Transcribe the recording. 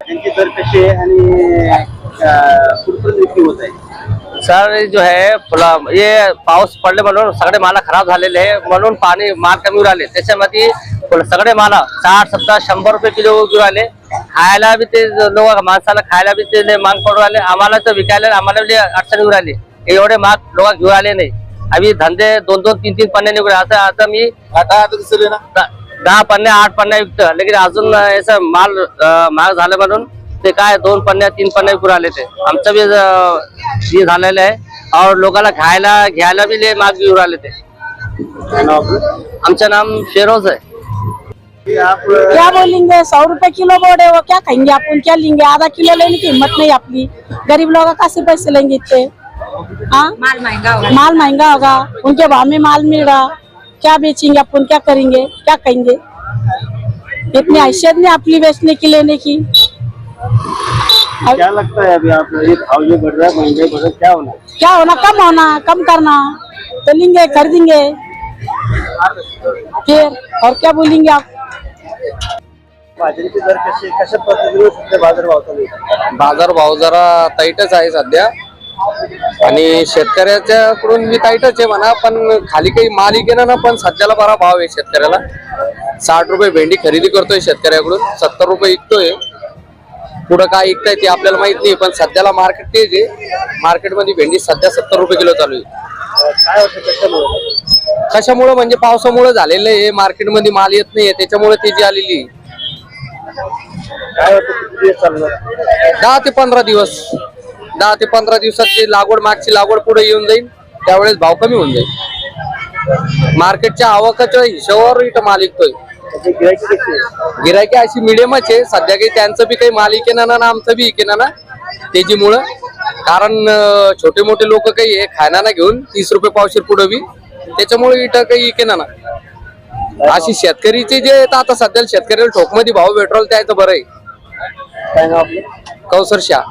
त्यांची दर कशी आहे आणि कुठपर्यंत विक्री होत आहे? सर जो है फुला- हे पाऊस पडले म्हणून सगळे माला खराब झालेले आहे. म्हणून पाणी माल कमी राहिले त्याच्यामध्ये सगळे माला साठ सत्तर शंभर रुपये किलो घेऊन राहिले खायला बी ते लोक माणसाला खायला बी ते लय महाग पडून राहिले. आम्हाला तर विकायला आम्हाला बी अडचण येऊन राहिली. एवढे महाग लोक घेऊन आले नाही. आम्ही धंदे दोन दोन तीन तीन पन्ने निघून असं आता मी आता आता दिसले ना? द- दहा पन्ने आठ पन्ने विकतं. लेकिन अजून याचा माल महाग झालं म्हणून ते काय दोन पन्ने तीन पन्ने विकून आले ते. आमचं बी झालेलं आहे. और लोकांना खायला घ्यायला बी लय महाग घेऊन आले ते? आमचं नाम शेरोज आहे. क्या बोलेंगे? सौ रुपए किलो बोर्ड है वो क्या खाएँगे अपन क्या लेंगे आधा किलो लेने की हिम्मत नहीं अपनी गरीब लोग कैसे पैसे लेंगे इतने? हाँ? माल महँगा होगा। माल महँगा होगा उनके भाव में माल मिल रहा। क्या बेचेंगे अपन क्या करेंगे क्या कहेंगे? इतनी हैसियत नहीं अपनी बेचने की लेने की। क्या लगता है अभी आप ये भाव जो बढ़ रहा है महँगाई बढ़ रहा क्या होना? क्या होना? कम होना कम करना। तो लेंगे खरीदेंगे। फिर और क्या बोलेंगे आप? बाजरीची दर कशी कशा पद्धतीने सध्या बाजार भाव चालू आहे? बाजार भाव जरा टाईटच आहे सध्या. आणि शेतकऱ्याच्या कडून बी टाईटच आहे म्हणा पण खाली काही माल गेला ना पण सध्याला बरा भाव आहे शेतकऱ्याला. साठ रुपये भेंडी खरेदी करतोय शेतकऱ्याकडून सत्तर रुपये विकतोय. पुढं काय विकताय ते आपल्याला माहीत नाही पण सध्याला मार्केट तेच आहे. मार्केटमध्ये भेंडी सध्या सत्तर रुपये किलो चालू आहे. अं, काय होतं कशामुळे? कशामुळे? म्हणजे पावसामुळे झालेलं आहे मार्केटमध्ये माल येत नाहीये त्याच्यामुळे तेजी आलेली आहे. काय किती दिवस चालणार दहा ते पंधरा दिवस. दहा ते पंधरा दिवसात जी लागवड मागची लागवड पुढे येऊन जाईल त्यावेळेस भाव कमी होऊन जाईल. मार्केटच्या आवकाच्या हिशोबावर इथं माल विकतोय त्याची गिरायकी कशी आहे गिरायकी अशी मिडियमच आहे. सध्या काही त्यांचं बी काही माल इकेना ना ना आमचं बी इकेना ना तेजीमुळं कारण अं, छोटे मोठे लोक काही आहे ना घेऊन तीस रुपये पावशेर पुढं बी. त्याच्यामुळे इथं काही इकेना ना. अशी शेतकरीचे जे आहेत आता सध्या शेतकऱ्याला ठोकमध्ये भाव पेट्रोल द्यायचं बरं आहे. कौसर शाह.